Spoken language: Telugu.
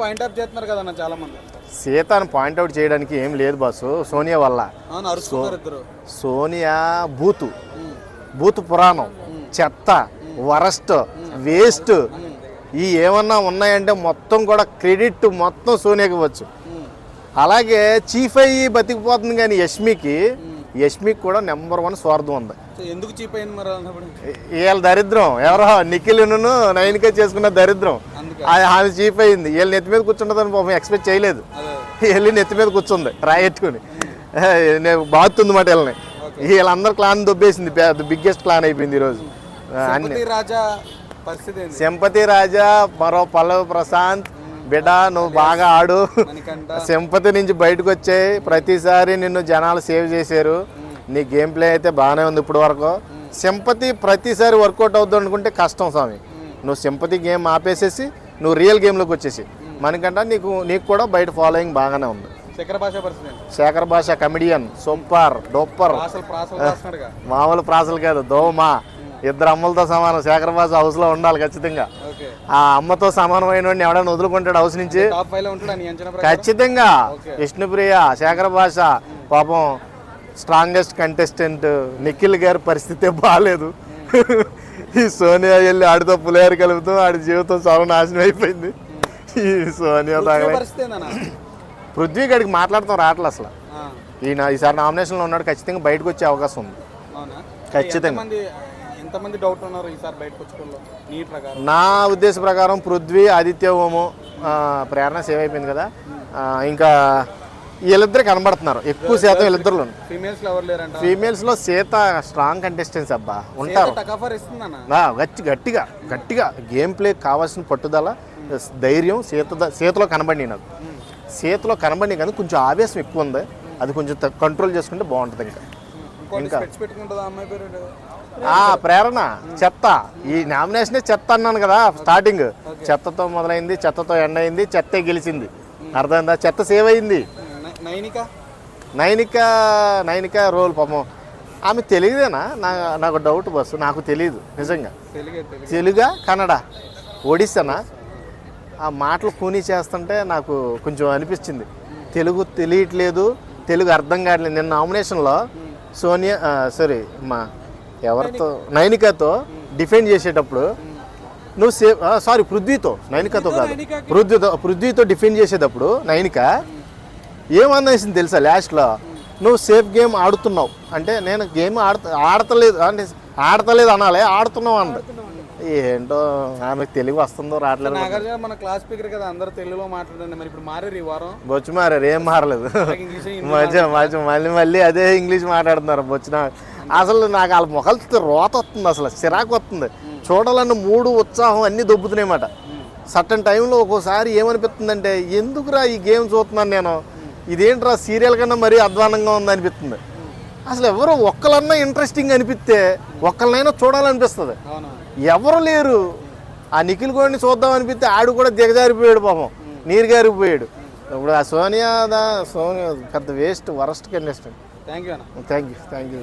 పాయింట్ ఆఫ్ చేస్తున్నారు కదన్న చాలా మంది సీతను పాయింట్అవుట్ చేయడానికి ఏం లేదు బాసు సోనియా వల్ల. సోనియా బూతు. బూతు పురాణం. చెత్త వరస్ట్ వేస్ట్. ఈ ఏమన్నా ఉన్నాయంటే మొత్తం కూడా క్రెడిట్ మొత్తం సోనియాకి ఇవ్వచ్చు. అలాగే చీఫ్ అయ్యి బతికిపోతుంది కానీ యష్మికి యష్మికి కూడా నెంబర్ వన్ స్వార్థం ఉంది. ఎందుకు చీప్ అయింది మరి వీళ్ళ దరిద్రం. ఎవరో నిఖిల్ను నైన్కే చేసుకున్న దరిద్రం. ఆమె చీఫ్ అయింది. వీళ్ళు నెత్తి మీద కూర్చుంటుందని పాపం ఎక్స్పెక్ట్ చేయలేదు. వెళ్ళి నెత్తి మీద కూర్చుంది రాయెట్టుకుని. నేను బాగుతుంది మాట వీళ్ళని. వీళ్ళందరూ క్లాన్ దొబ్బేసింది. బిగ్గెస్ట్ క్లాన్ అయిపోయింది ఈరోజు అన్ని. రాజా సింపతి రాజా మరో పల్లవి ప్రశాంత్. బిడ్డ నువ్వు బాగా ఆడు. సింపతి నుంచి బయటకు వచ్చాయి ప్రతిసారి నిన్ను జనాలు సేవ్ చేశారు. నీ గేమ్ ప్లే అయితే బాగానే ఉంది ఇప్పుడు వరకు. సింపతి ప్రతిసారి వర్కౌట్ అవుతుంది అనుకుంటే కష్టం స్వామి. నువ్వు సింపతి గేమ్ ఆపేసేసి నువ్వు రియల్ గేమ్లోకి వచ్చేసి. మనకంట నీకు నీకు కూడా బయట ఫాలోయింగ్ బాగానే ఉంది. శేఖర భాష కమెడియన్ సూపర్ డోప్పర్. రాస్తున్నాడుగా. మామూలు ప్రాసలు కాదు దోమ. ఇద్దరు అమ్మలతో సమానం శేఖర్ భాష హౌస్లో ఉండాలి ఖచ్చితంగా. ఆ అమ్మతో సమానమైన వాడిని ఎవడైనా వదులుకుంటాడు హౌస్ నుంచి? ఖచ్చితంగా. విష్ణుప్రియ శేఖర భాష పాపం స్ట్రాంగెస్ట్ కంటెస్టెంట్ నిఖిల్ గారి పరిస్థితి బాగాలేదు ఈ సోనియా వెళ్ళి ఆడితో పులిహార కలుపుతూ ఆడి జీవితం సర్వనాశనం అయిపోయింది. ఈ సోనియా తాగలే. ఏందన్న? పృథ్వీ గడికి మాట్లాడతాం రావట్లే అసలు. ఈయన ఈసారి నామినేషన్లో ఉన్నాడు ఖచ్చితంగా బయటకు వచ్చే అవకాశం ఉంది. ఖచ్చితంగా. ఎంతమంది డౌట్ ఉన్నారు ఈసారి బయటకు నీ ప్రకారం. నా ఉద్దేశ ప్రకారం పృథ్వీ ఆదిత్య ఓము ప్రేరణ సేవ్ అయిపోయింది కదా. ఇంకా వీళ్ళిద్దరు కనబడుతున్నారు. ఎక్కువ శాతం వీళ్ళిద్దరు ఫీమేల్స్ ఫీమేల్స్లో సీత స్ట్రాంగ్ కంటెస్టెన్స్ అబ్బా. ఉంటారు. గట్టి గట్టిగా గట్టిగా గేమ్ ప్లే కావాల్సిన పట్టుదల ధైర్యం సీత సీతలో కనబడి నాకు. సీతలో కనబడి కానీ కొంచెం ఆవేశం ఎక్కువ ఉంది. అది కొంచెం కంట్రోల్ చేసుకుంటే బాగుంటుంది ఇంకా. ఆ ప్రేరణ. చెత్త. ఈ నామినేషనే చెత్త అన్నాను కదా స్టార్టింగ్ చెత్తతో మొదలైంది చెత్తతో ఎండ్ అయింది చెత్తే గెలిచింది. అర్థమైందా? చెత్త సేవ్ అయింది. నైనిక? నైనిక నైనిక రోల్ పాపం. ఆమె తెలియదేనా? నా నాకు డౌట్ బస్సు నాకు తెలియదు నిజంగా. తెలుగే కన్నడ ఒడిస్సానా? ఆ మాటలు కూనీ చేస్తుంటే నాకు కొంచెం అనిపించింది. తెలుగు తెలియట్లేదు తెలుగు అర్థం కావట్లేదు. నిన్న నామినేషన్లో సోనియా సారీ మా ఎవరితో? నైనికతో డిఫెండ్ చేసేటప్పుడు నువ్వు సే సారీ పృథ్వీతో నైనికతో కాదు. పృథ్వీతో పృథ్వీతో డిఫెండ్ చేసేటప్పుడు నైనిక ఏమనేసింది తెలుసా లాస్ట్లో? నువ్వు సేఫ్ గేమ్ ఆడుతున్నావు. అంటే నేను గేమ్ ఆడత ఆడతలేదు అంటే ఆడతలేదు అనాలి ఆడుతున్నావు అంది ఏంటో ఆమెకు తెలుగు వస్తుందో రావట్లేదు. నాగార్జున మన క్లాస్ స్పీకర్ కదా అందరూ తెలుగులో మాట్లాడండి. మరి ఇప్పుడు మారారు ఈ వారం? బొచ్చు మారారు ఏం మారలేదు. మధ్య మధ్య మళ్ళీ మళ్ళీ అదే ఇంగ్లీష్ మాట్లాడుతున్నారు బొచ్చిన. అసలు నాకు వాళ్ళ మొఖలతో రోత వస్తుంది అసలు చిరాకు వస్తుంది. చూడాలన్న మూడు ఉత్సాహం అన్నీ దొబ్బుతున్నాయి మాట సర్టన్ టైంలో ఒక్కోసారి ఏమనిపిస్తుందంటే ఎందుకురా ఈ గేమ్ చూస్తున్నాను నేను? ఇదేంట్రా సీరియల్ కన్నా మరీ అధ్వానంగా ఉంది అనిపిస్తుంది అసలు ఎవరో ఒక్కలన్నా ఇంట్రెస్టింగ్ అనిపిస్తే ఒక్కరినైనా చూడాలనిపిస్తుంది. ఎవరు లేరు. ఆ నిఖిల్ గోడిని చూద్దాం అనిపిస్తే ఆడు కూడా దిగజారిపోయాడు పాపం. నీరు గారిపోయాడు. ఇప్పుడు ఆ సోనియా దా సోనియా పెద్ద waste worst contestant thank you అన్న. Thank you thank you